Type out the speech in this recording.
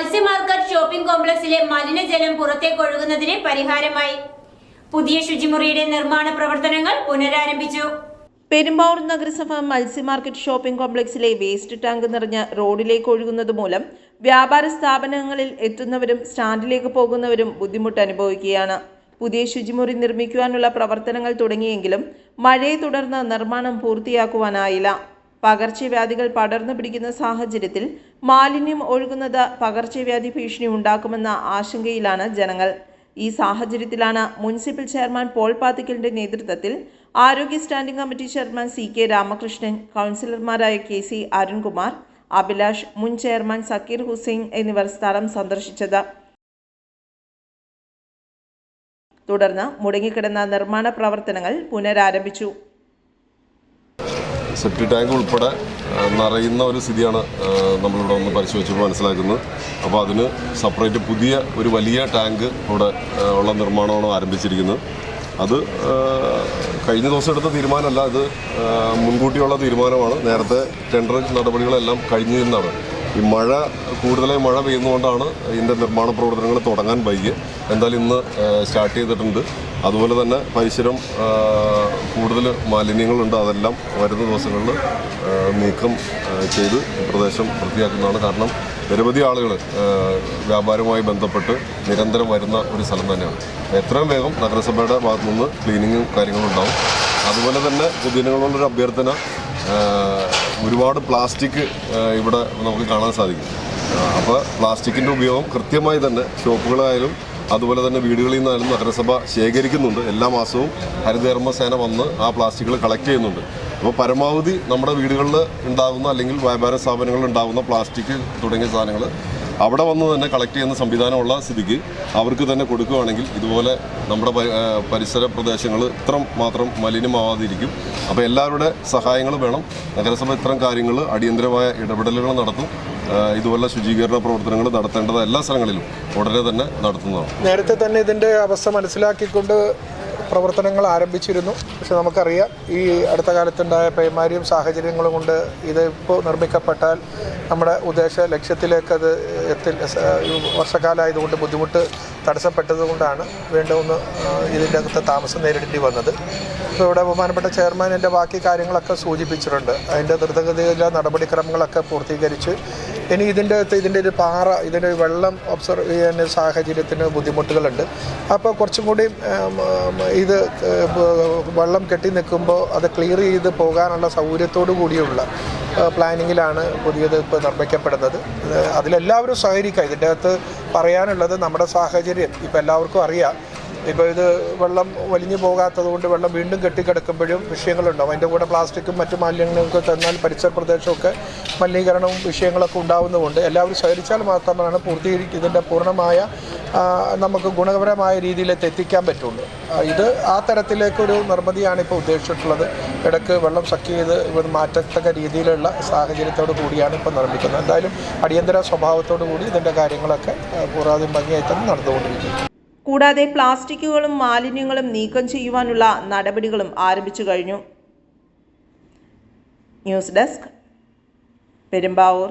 മത്സ്യ market shopping കോംപ്ലക്സിലെ മലിനജലം പുറത്തേക്ക് ഒഴുകുന്നതിന് പരിഹാരമായി. പുതിയ ശുചിമുറിയുടെ നിർമ്മാണ പ്രവർത്തനങ്ങൾ പുനരാരംഭിച്ചു. പെരുമ്പാവൂർ നഗരസഭ മത്സ്യ മാർക്കറ്റ് ഷോപ്പിംഗ് കോംപ്ലക്സിലെ വേസ്റ്റ് ടാങ്ക് നിറഞ്ഞ റോഡിലേക്ക് ഒഴുകുന്നത് മൂലം വ്യാപാര സ്ഥാപനങ്ങളിൽ എത്തുന്നവരും സ്റ്റാൻഡിലേക്ക് പോകുന്നവരും ബുദ്ധിമുട്ട് അനുഭവിക്കുകയാണ്. പുതിയ ശുചിമുറി നിർമ്മിക്കുവാനുള്ള പ്രവർത്തനങ്ങൾ തുടങ്ങിയെങ്കിലും മഴയെ തുടർന്ന് നിർമ്മാണം പൂർത്തിയാക്കുവാനായില്ല. പകർച്ചവ്യാധികൾ പടർന്നു പിടിക്കുന്ന സാഹചര്യത്തിൽ മാലിന്യം ഒഴുകുന്നത് പകർച്ചവ്യാധി ഭീഷണി ഉണ്ടാക്കുമെന്ന ആശങ്കയിലാണ് ജനങ്ങൾ. ഈ സാഹചര്യത്തിലാണ് മുനിസിപ്പൽ ചെയർമാൻ പോൾ പാത്തിക്കലിന്റെ നേതൃത്വത്തിൽ ആരോഗ്യ standing committee chairman C K Ramakrishnan കൗൺസിലർമാരായ കെ സി അരുൺകുമാർ അഭിലാഷ് മുൻ ചെയർമാൻ സക്കീർ ഹുസൈൻ എന്നിവർ സ്ഥലം സന്ദർശിച്ചത്. തുടർന്ന് മുടങ്ങിക്കിടന്ന നിർമ്മാണ പ്രവർത്തനങ്ങൾ പുനരാരംഭിച്ചു. സെപ്റ്റി ടാങ്ക് ഉൾപ്പെടെ നിറയുന്ന ഒരു സ്ഥിതിയാണ് നമ്മളിവിടെ ഒന്ന് പരിശോധിച്ചപ്പോൾ മനസ്സിലാക്കുന്നത്. അപ്പോൾ അതിന് സെപ്പറേറ്റ് പുതിയ ഒരു വലിയ ടാങ്ക് ഇവിടെ ഉള്ള നിർമ്മാണമാണ് ആരംഭിച്ചിരിക്കുന്നത്. അത് കഴിഞ്ഞ ദിവസം എടുത്ത തീരുമാനമല്ല അത് മുൻകൂട്ടിയുള്ള തീരുമാനമാണ്. നേരത്തെ ടെൻഡർ നടപടികളെല്ലാം കഴിഞ്ഞിരുന്നതാണ്. ഈ മഴ കൂടുതലായി മഴ പെയ്യുന്നതുകൊണ്ടാണ് ഇതിന്റെ നിർമ്മാണ പ്രവർത്തനങ്ങൾ തുടങ്ങാൻ വൈകിയത്. എന്തായാലും ഇന്ന് സ്റ്റാർട്ട് ചെയ്തിട്ടുണ്ട്. അതുപോലെ തന്നെ പരിസരം കൂടുതൽ മാലിന്യങ്ങളുണ്ട്. അതെല്ലാം വരുന്ന ദിവസങ്ങളിൽ നീക്കം ചെയ്ത് പ്രദേശം വൃത്തിയാക്കുന്നതാണ് കാരണം നിരവധി ആളുകൾ വ്യാപാരവുമായി ബന്ധപ്പെട്ട് നിരന്തരം വരുന്ന ഒരു സ്ഥലം തന്നെയാണ്. എത്രയും വേഗം നഗരസഭയുടെ ഭാഗത്തു നിന്ന് ക്ലീനിങ്ങും കാര്യങ്ങളും ഉണ്ടാവും. അതുപോലെ തന്നെ പൊതുജനങ്ങളോടൊരു അഭ്യർത്ഥന ഒരുപാട് പ്ലാസ്റ്റിക് ഇവിടെ നമുക്ക് കാണാൻ സാധിക്കും. അപ്പോൾ പ്ലാസ്റ്റിക്കിന്റെ ഉപയോഗം കൃത്യമായി തന്നെ ഷോപ്പുകളായാലും അതുപോലെ തന്നെ വീടുകളിൽ നിന്നായാലും നഗരസഭ ശേഖരിക്കുന്നുണ്ട്. എല്ലാ മാസവും ഹരിതകർമ്മസേന വന്ന് ആ പ്ലാസ്റ്റിക്കുകൾ കളക്ട് ചെയ്യുന്നുണ്ട്. അപ്പോൾ പരമാവധി നമ്മുടെ വീടുകളിൽ ഉണ്ടാകുന്ന അല്ലെങ്കിൽ വ്യാപാര സ്ഥാപനങ്ങളിൽ ഉണ്ടാകുന്ന പ്ലാസ്റ്റിക് തുടങ്ങിയ സാധനങ്ങൾ അവിടെ വന്ന് തന്നെ കളക്ട് ചെയ്യുന്ന സംവിധാനമുള്ള സ്ഥിതിക്ക് അവർക്ക് തന്നെ കൊടുക്കുകയാണെങ്കിൽ ഇതുപോലെ നമ്മുടെ പരി- പരിസര പ്രദേശങ്ങൾ ഇത്ര മാത്രം മലിനമാവാതിരിക്കും. അപ്പോൾ എല്ലാവരുടെ സഹായങ്ങൾ വേണം. നഗരസഭ ഇത്തരം കാര്യങ്ങൾ അടിയന്തരമായ ഇടപെടലുകൾ നടത്തും. ഇതുപോലെ ശുചീകരണ പ്രവർത്തനങ്ങൾ നടത്തേണ്ടത് എല്ലാ സ്ഥലങ്ങളിലും ഉടനെ തന്നെ നടത്തുന്നതാണ്. നേരത്തെ തന്നെ ഇതിന്റെ അവസ്ഥ മനസ്സിലാക്കിക്കൊണ്ട് പ്രവർത്തനങ്ങൾ ആരംഭിച്ചിരുന്നു. പക്ഷെ നമുക്കറിയാം ഈ അടുത്ത കാലത്തുണ്ടായ പേമാരിയും സാഹചര്യങ്ങളും കൊണ്ട് ഇത് നിർമ്മിക്കപ്പെട്ടാൽ നമ്മുടെ ഉദ്ദേശ ലക്ഷ്യത്തിലേക്ക് അത് എത്തി വർഷക്കാലമായതുകൊണ്ട് ബുദ്ധിമുട്ട് തടസ്സപ്പെട്ടതുകൊണ്ടാണ് വീണ്ടും ഒന്ന് ഇതിന്റെ അകത്ത് താമസം നേരിടേണ്ടി വന്നത്. ഇപ്പോൾ ഇവിടെ ബഹുമാനപ്പെട്ട ചെയർമാൻ എന്റെ ബാക്കി കാര്യങ്ങളൊക്കെ സൂചിപ്പിച്ചിട്ടുണ്ട്. അതിന്റെ ദ്രുതഗതിയിലെ നടപടിക്രമങ്ങളൊക്കെ പൂർത്തീകരിച്ച് ഇനി ഇതിന്റെ അകത്ത് ഇതിന്റെ ഒരു പാറ ഇതിന്റെ വെള്ളം ഒബ്സർവ് ചെയ്യുന്ന സാഹചര്യത്തിന് ബുദ്ധിമുട്ടുകളുണ്ട്. അപ്പോൾ കുറച്ചും കൂടി ഇത് വെള്ളം കെട്ടി നിൽക്കുമ്പോൾ അത് ക്ലിയർ ചെയ്ത് പോകാനുള്ള സൗകര്യത്തോടു കൂടിയുള്ള പ്ലാനിങ്ങിലാണ് പുതിയത് ഇപ്പോൾ നിർമ്മിക്കപ്പെടുന്നത്. അതിലെല്ലാവരും സഹകരിക്കുക ഇതിന്റെ അകത്ത് പറയാനുള്ളത് നമ്മുടെ സാഹചര്യം ഇപ്പോൾ എല്ലാവർക്കും അറിയാം. ഇപ്പോൾ ഇത് വെള്ളം വലിഞ്ഞു പോകാത്തത് കൊണ്ട് വെള്ളം വീണ്ടും കെട്ടിക്കിടക്കുമ്പോഴും വിഷയങ്ങളുണ്ടാവും. അതിന്റെ കൂടെ പ്ലാസ്റ്റിക്കും മറ്റു മാലിന്യങ്ങളൊക്കെ തന്നാൽ പരിസര പ്രദേശമൊക്കെ മലിനീകരണവും വിഷയങ്ങളൊക്കെ ഉണ്ടാവുന്നതുകൊണ്ട് എല്ലാവരും സഹകരിച്ചാൽ മാത്രമാണ് പൂർത്തീകരിക്കും ഇതിന്റെ പൂർണമായ നമുക്ക് ഗുണകരമായ രീതിയിലേക്ക് എത്തിക്കാൻ പറ്റുള്ളൂ. ഇത് ആ തരത്തിലേക്കൊരു നിർമ്മിതിയാണ് ഇപ്പോൾ ഉദ്ദേശിച്ചിട്ടുള്ളത്. ഇടയ്ക്ക് വെള്ളം സക്ക് ചെയ്ത് ഇവർ മാറ്റത്തക്ക രീതിയിലുള്ള സാഹചര്യത്തോടു കൂടിയാണ് ഇപ്പോൾ നിർമ്മിക്കുന്നത്. എന്തായാലും അടിയന്തര സ്വഭാവത്തോടു കൂടി ഇതിന്റെ കാര്യങ്ങളൊക്കെ പൂർവാധികം ഭംഗിയായി തന്നെ നടന്നുകൊണ്ടിരിക്കുന്നു. കൂടാതെ പ്ലാസ്റ്റിക്കുകളും മാലിന്യങ്ങളും നീക്കം ചെയ്യുവാനുള്ള നടപടികളും ആരംഭിച്ചു കഴിഞ്ഞു. News desk Perumbavoor.